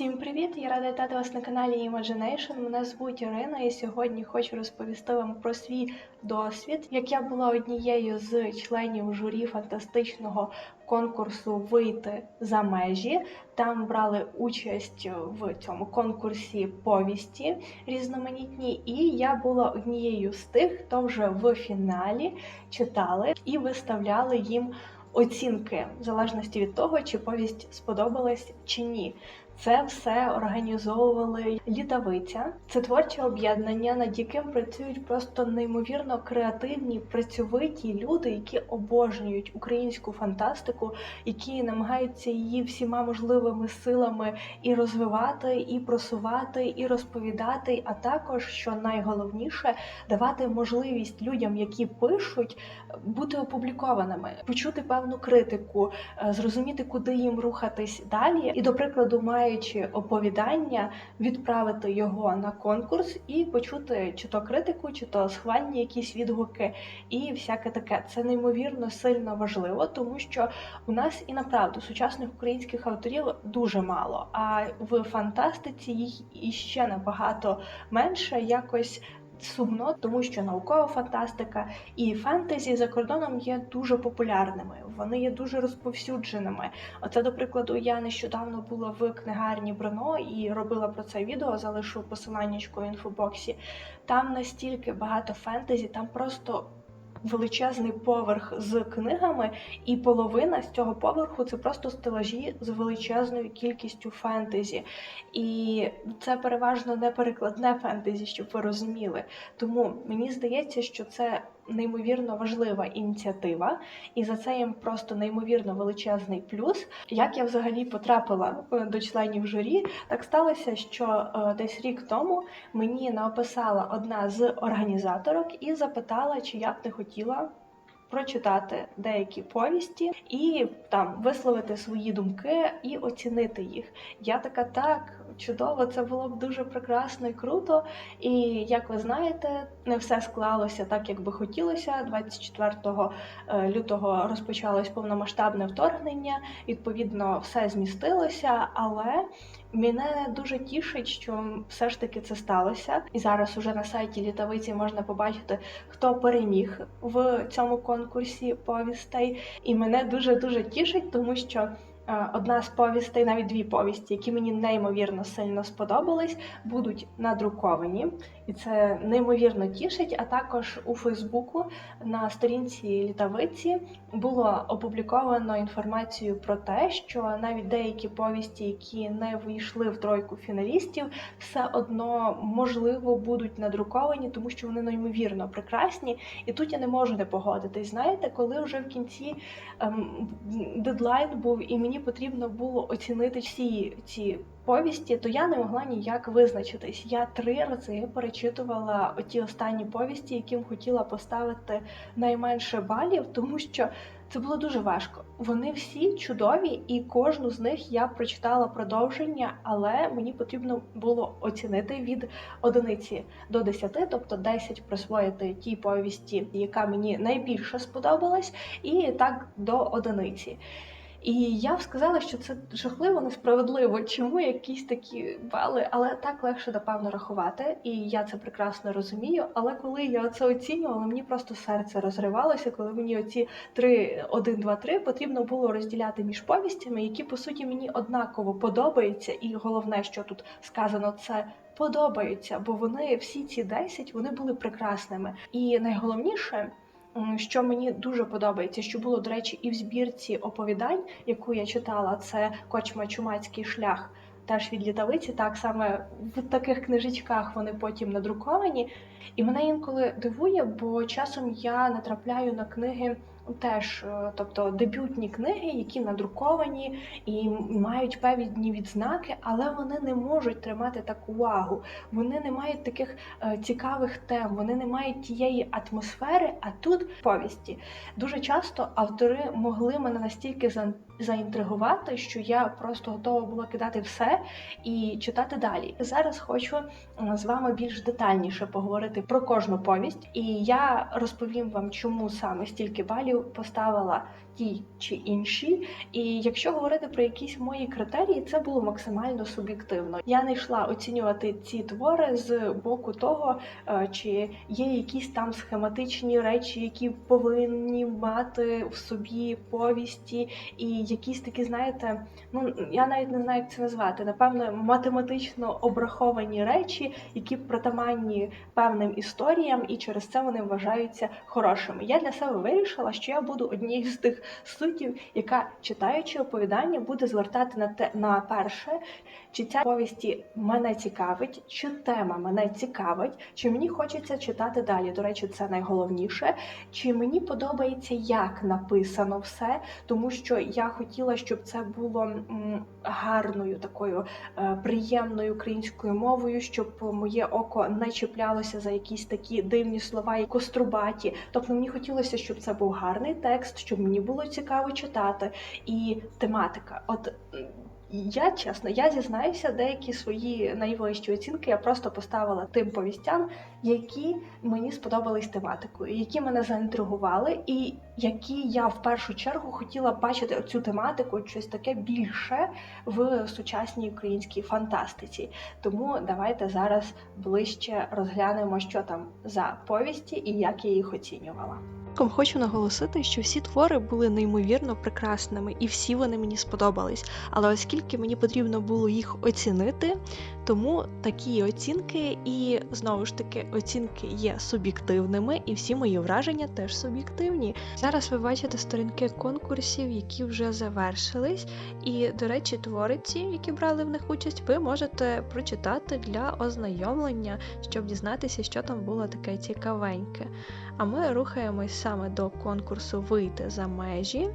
Всім привіт! Я рада вітати вас на каналі Imagination. Мене звуть Ірина, і сьогодні хочу розповісти вам про свій досвід, як я була однією з членів журі фантастичного конкурсу Вийти за межі. Там брали участь в цьому конкурсі повісті різноманітні, і я була однією з тих, хто вже в фіналі читали і виставляли їм оцінки в залежності від того, чи повість сподобалась чи ні. Це все організовували літавиця. Це творче об'єднання, над яким працюють просто неймовірно креативні, працьовиті люди, які обожнюють українську фантастику, які намагаються її всіма можливими силами і розвивати, і просувати, і розповідати. А також, що найголовніше, давати можливість людям, які пишуть, бути опублікованими, почути певну критику, е, зрозуміти, куди їм рухатись далі. І, до прикладу, маючи оповідання, відправити його на конкурс і почути чи то критику, чи то схвальні якісь відгуки, і всяке таке. Це неймовірно сильно важливо, тому що у нас і направду сучасних українських авторів дуже мало. А в фантастиці їх іще набагато менше якось сумно, тому що наукова фантастика і фентезі за кордоном є дуже популярними. Вони є дуже розповсюдженими. Оце, до прикладу, я нещодавно була в книгарні Брно і робила про це відео. Залишу посилання в інфобоксі. Там настільки багато фентезі, там просто. Величезний поверх з книгами, і половина з цього поверху це просто стелажі з величезною кількістю фентезі. І це переважно не перекладне фентезі, щоб ви розуміли. Тому мені здається, що це неймовірно важлива ініціатива, і за це їм просто неймовірно величезний плюс. Як я взагалі потрапила е, до членів журі, так сталося, що е, десь рік тому мені написала одна з організаторок і запитала, чи я б не хотіла. Прочитати деякі повісті і там висловити свої думки і оцінити їх. Я така так чудово, це було б дуже прекрасно і круто. І як ви знаєте, не все склалося так, як би хотілося. 24 е, лютого розпочалось повномасштабне вторгнення. Відповідно, все змістилося, але мене дуже тішить, що все ж таки це сталося. І зараз уже на сайті літавиці можна побачити, хто переміг в цьому конкурсі повістей. І мене дуже дуже тішить, тому що. Е, одна з повістей, навіть дві повісті, які мені неймовірно сильно сподобались, будуть надруковані, і це неймовірно тішить. А також у Фейсбуку на сторінці літавиці було опубліковано інформацію про те, що навіть деякі повісті, які не вийшли в тройку фіналістів, все одно можливо будуть надруковані, тому що вони неймовірно прекрасні. І тут я не можу не погодитись. Знаєте, коли вже в кінці ем, дедлайн був і мені потрібно було оцінити всі ці повісті, то я не могла ніяк визначитись. Я три рази перечитувала ті останні повісті, яким хотіла поставити найменше балів, тому що. Це було дуже важко. Вони всі чудові, і кожну з них я прочитала продовження, але мені потрібно було оцінити від одиниці до десяти, тобто 10 присвоїти тій повісті, яка мені найбільше сподобалась, і так до одиниці. І я б сказала, що це жахливо несправедливо. Чому якісь такі бали, але так легше напевно рахувати, і я це прекрасно розумію. Але коли я це оцінювала, мені просто серце розривалося, коли мені оці три, один, два, три потрібно було розділяти між повістями, які по суті мені однаково подобаються. І головне, що тут сказано, це. Подобаються, бо вони всі ці 10, вони були прекрасними. І найголовніше, що мені дуже подобається, що було, до речі, і в збірці оповідань, яку я читала, це Кочма Чумацький шлях, теж від літавиці. Так саме в таких книжечках вони потім надруковані. І мене інколи дивує, бо часом я натрапляю на книги теж, е, тобто дебютні книги, які надруковані і мають певні відзнаки, але вони не можуть тримати таку увагу. Вони не мають таких е, цікавих тем, вони не мають тієї атмосфери. А тут повісті дуже часто автори могли мене настільки заінтригувати, що я просто готова була кидати все і читати далі. Зараз хочу з вами більш детальніше поговорити про кожну повість, і я розповім вам, чому саме стільки балів поставила тій чи іншій. І якщо говорити про якісь мої критерії, це було максимально суб'єктивно. Я не йшла оцінювати ці твори з боку того, е, чи є якісь там схематичні речі, які повинні мати в собі повісті, і якісь такі, знаєте, ну я навіть не знаю, як це назвати. Напевно, математично обраховані речі, які притаманні певним історіям, і через це вони вважаються хорошими. Я для себе вирішила, що я буду однією з тих суддів, яка читаючи оповідання, буде звертати на те на перше, чи ця повісті мене цікавить, чи тема мене цікавить, чи мені хочеться читати далі. До речі, це найголовніше. Чи мені подобається, як написано все, тому що я хотіла, щоб це було гарною такою е, приємною українською мовою, щоб моє око не чіплялося за якісь такі дивні слова і кострубаті. Тобто мені хотілося, щоб це був гарний текст, щоб мені було цікаво читати. І тематика. От я чесно, я зізнаюся, деякі свої найвищі оцінки я просто поставила тим повістям, які мені сподобались тематикою, які мене заінтригували, і які я в першу чергу хотіла бачити цю тематику, щось таке більше в сучасній українській фантастиці. Тому давайте зараз ближче розглянемо, що там за повісті і як я їх оцінювала. Хочу наголосити, що всі твори були неймовірно прекрасними, і всі вони мені сподобались. Але оскільки мені потрібно було їх оцінити, тому такі оцінки, і знову ж таки, оцінки є суб'єктивними, і всі мої враження теж суб'єктивні. Зараз ви бачите сторінки конкурсів, які вже завершились. І, до речі, твориці, які брали в них участь, ви можете прочитати для ознайомлення, щоб дізнатися, що там було таке цікавеньке. А ми рухаємось саме до конкурсу Вийти за межі.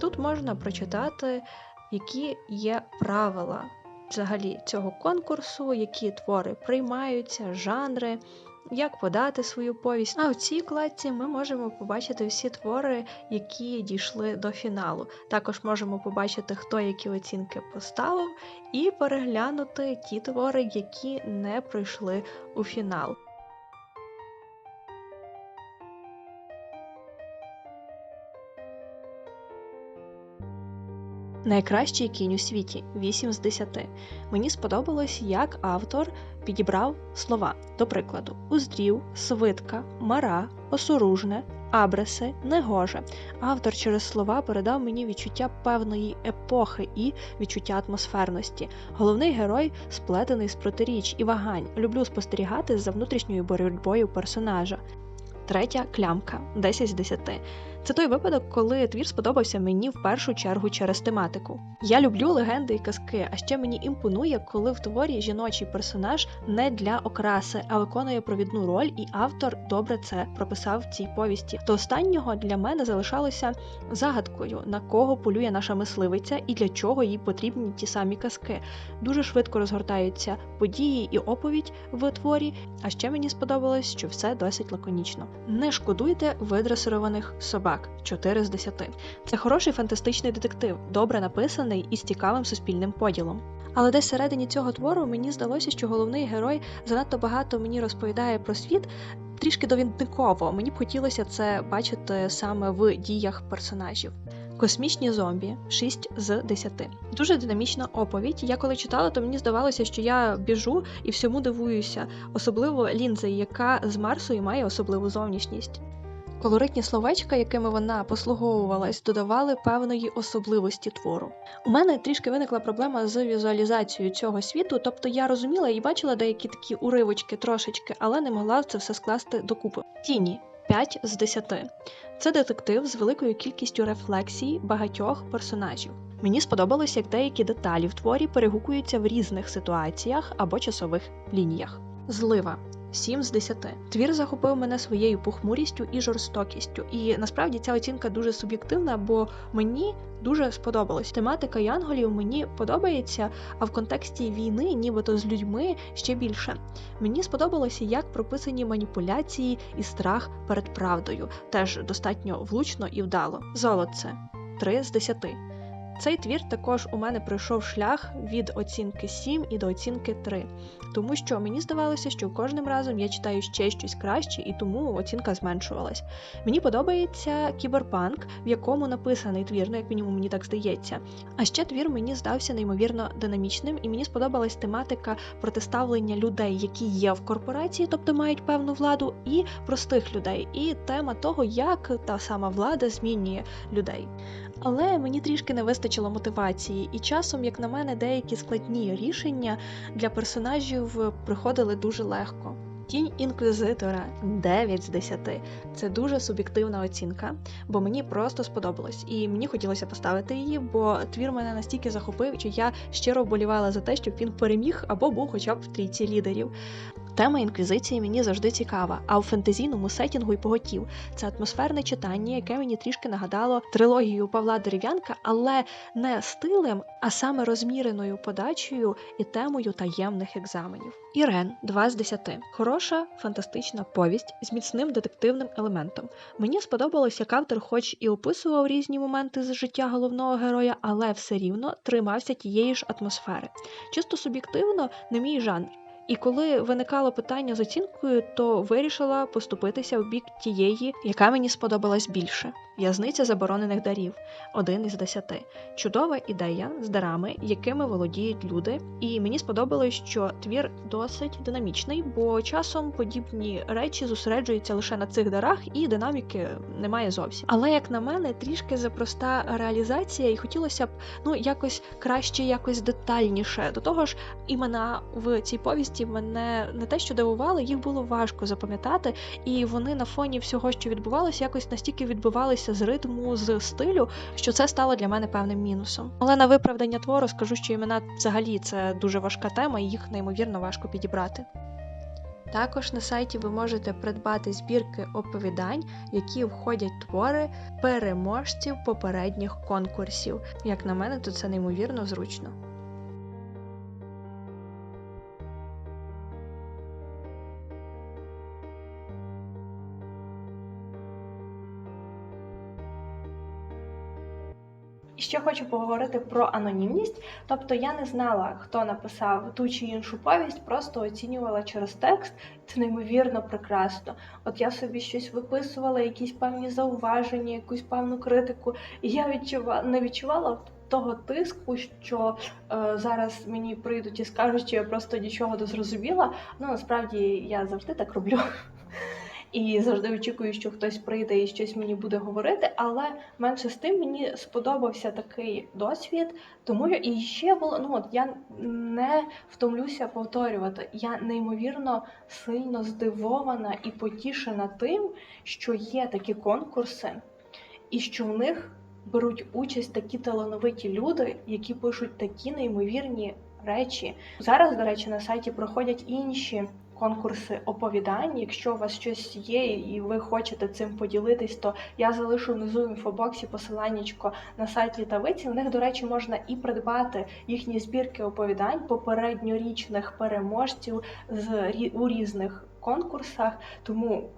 Тут можна прочитати, які є правила взагалі цього конкурсу, які твори приймаються, жанри, як подати свою повість. А в цій кладці ми можемо побачити всі твори, які дійшли до фіналу. Також можемо побачити, хто які оцінки поставив, і переглянути ті твори, які не пройшли у фінал. Найкращий кінь у світі 8 з 10. Мені сподобалось, як автор підібрав слова, до прикладу, уздрів, свитка, мара, осоружне, абреси, негоже. Автор через слова передав мені відчуття певної епохи і відчуття атмосферності. Головний герой сплетений з протиріч і вагань. Люблю спостерігати за внутрішньою боротьбою персонажа. Третя клямка 10 з 10. Це той випадок, коли твір сподобався мені в першу чергу через тематику. Я люблю легенди і казки, а ще мені імпонує, коли в творі жіночий персонаж не для окраси, а виконує провідну роль, і автор добре це прописав в цій повісті. До останнього для мене залишалося загадкою, на кого полює наша мисливиця і для чого їй потрібні ті самі казки. Дуже швидко розгортаються події і оповідь в творі. А ще мені сподобалось, що все досить лаконічно. Не шкодуйте видресированих собак так, 4 з 10. Це хороший фантастичний детектив, добре написаний і з цікавим суспільним поділом. Але десь всередині цього твору мені здалося, що головний герой занадто багато мені розповідає про світ. Трішки довідниково, мені б хотілося це бачити саме в діях персонажів. Космічні зомбі 6 з 10. Дуже динамічна оповідь. Я коли читала, то мені здавалося, що я біжу і всьому дивуюся, особливо лінзи, яка з Марсу і має особливу зовнішність. Колоритні словечка, якими вона послуговувалась, додавали певної особливості твору. У мене трішки виникла проблема з візуалізацією цього світу, тобто я розуміла і бачила деякі такі уривочки трошечки, але не могла це все скласти докупи. Тіні 5 з 10. Це детектив з великою кількістю рефлексій багатьох персонажів. Мені сподобалось, як деякі деталі в творі перегукуються в різних ситуаціях або часових лініях. Злива 7 з 10. Твір захопив мене своєю похмурістю і жорстокістю. І насправді ця оцінка дуже суб'єктивна, бо мені дуже сподобалось. Тематика янголів мені подобається, а в контексті війни, нібито з людьми, ще більше. Мені сподобалося, як прописані маніпуляції і страх перед правдою. Теж достатньо влучно і вдало. Золоце 3 з 10. Цей твір також у мене пройшов шлях від оцінки 7 і до оцінки 3, тому що мені здавалося, що кожним разом я читаю ще щось краще, і тому оцінка зменшувалась. Мені подобається кіберпанк, в якому написаний твір, ну як мінімум мені так здається. А ще твір мені здався неймовірно динамічним, і мені сподобалась тематика протиставлення людей, які є в корпорації, тобто мають певну владу, і простих людей, і тема того, як та сама влада змінює людей. Але мені трішки не вистачило мотивації, і часом, як на мене, деякі складні рішення для персонажів приходили дуже легко. Тінь інквізитора 9 з 10. Це дуже суб'єктивна оцінка, бо мені просто сподобалось, і мені хотілося поставити її, бо твір мене настільки захопив, що я щиро вболівала за те, щоб він переміг або був хоча б в трійці лідерів. Тема інквізиції мені завжди цікава, а у фентезійному сетінгу й поготів. Це атмосферне читання, яке мені трішки нагадало трилогію Павла Дерев'янка, але не стилем, а саме розміреною подачею і темою таємних екзаменів. Ірен 2 з 10. Хороша фантастична повість з міцним детективним елементом. Мені сподобалось, як автор, хоч і описував різні моменти з життя головного героя, але все рівно тримався тієї ж атмосфери. Чисто суб'єктивно, не мій жанр. І коли виникало питання з оцінкою, то вирішила поступитися в бік тієї, яка мені сподобалась більше. В'язниця заборонених дарів, один із десяти. Чудова ідея з дарами, якими володіють люди. І мені сподобалось, що твір досить динамічний, бо часом подібні речі зосереджуються лише на цих дарах, і динаміки немає зовсім. Але як на мене, трішки запроста реалізація, і хотілося б ну якось краще, якось детальніше. До того ж, імена в цій повісті мене не те, що дивували, їх було важко запам'ятати, і вони на фоні всього, що відбувалося, якось настільки відбивалися з ритму, з стилю, що це стало для мене певним мінусом. Але на виправдання твору скажу, що імена взагалі це дуже важка тема, і їх неймовірно важко підібрати. Також на сайті ви можете придбати збірки оповідань, які входять твори переможців попередніх конкурсів. Як на мене, то це неймовірно зручно. Ще хочу поговорити про анонімність. Тобто я не знала, хто написав ту чи іншу повість, просто оцінювала через текст. Це неймовірно прекрасно. От я собі щось виписувала, якісь певні зауваження, якусь певну критику, і я відчувала не відчувала. Того тиску, що е, зараз мені прийдуть і скажуть, що я просто нічого не зрозуміла. Ну насправді я завжди так роблю. І завжди очікую, що хтось прийде і щось мені буде говорити, але менше з тим мені сподобався такий досвід, тому я і ще було ну от я не втомлюся повторювати. Я неймовірно сильно здивована і потішена тим, що є такі конкурси, і що в них беруть участь такі талановиті люди, які пишуть такі неймовірні речі. Зараз, до речі, на сайті проходять інші конкурси оповідань. Якщо у вас щось є і ви хочете цим поділитись, то я залишу внизу в інфобоксі посиланнячко на сайт літавиці. В них, до речі, можна і придбати їхні збірки оповідань попередньорічних переможців з у різних конкурсах. Тому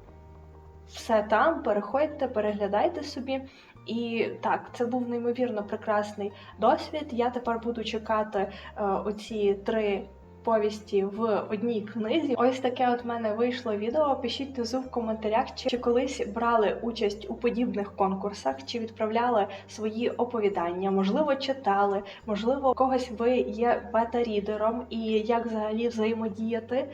все там, переходьте, переглядайте собі. І так, це був неймовірно прекрасний досвід. Я тепер буду чекати е, оці три повісті в одній книзі. Ось таке от мене вийшло відео. Пишіть внизу в коментарях, чи, чи колись брали участь у подібних конкурсах, чи відправляли свої оповідання, можливо, читали, можливо, когось ви є бета-рідером, і як взагалі взаємодіяти.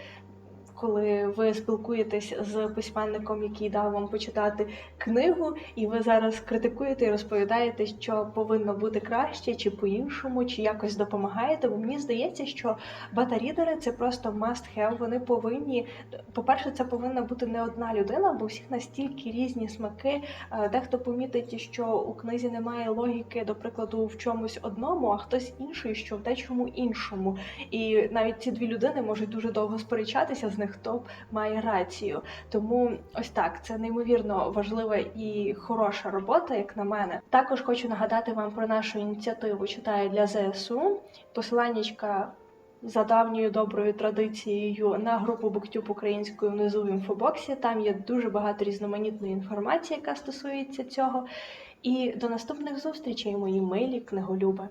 Коли ви спілкуєтесь з письменником, який дав вам почитати книгу, і ви зараз критикуєте і розповідаєте, що повинно бути краще, чи по-іншому, чи якось допомагаєте. Бо мені здається, що бета-рідери це просто must have. Вони повинні, по-перше, це повинна бути не одна людина, бо у всіх настільки різні смаки. Е, Дехто помітить, що у книзі немає логіки, до прикладу, в чомусь одному, а хтось інший, що в дечому іншому. І навіть ці дві людини можуть дуже довго сперечатися з них, хто має рацію. Тому ось так, це неймовірно важлива і хороша робота, як на мене. Також хочу нагадати вам про нашу ініціативу читаю для ЗСУ. Посиланнячка за давньою доброю традицією на групу BookTube українською внизу в інфобоксі. Там є дуже багато різноманітної інформації, яка стосується цього. І до наступних зустрічей, мої милі книголюби!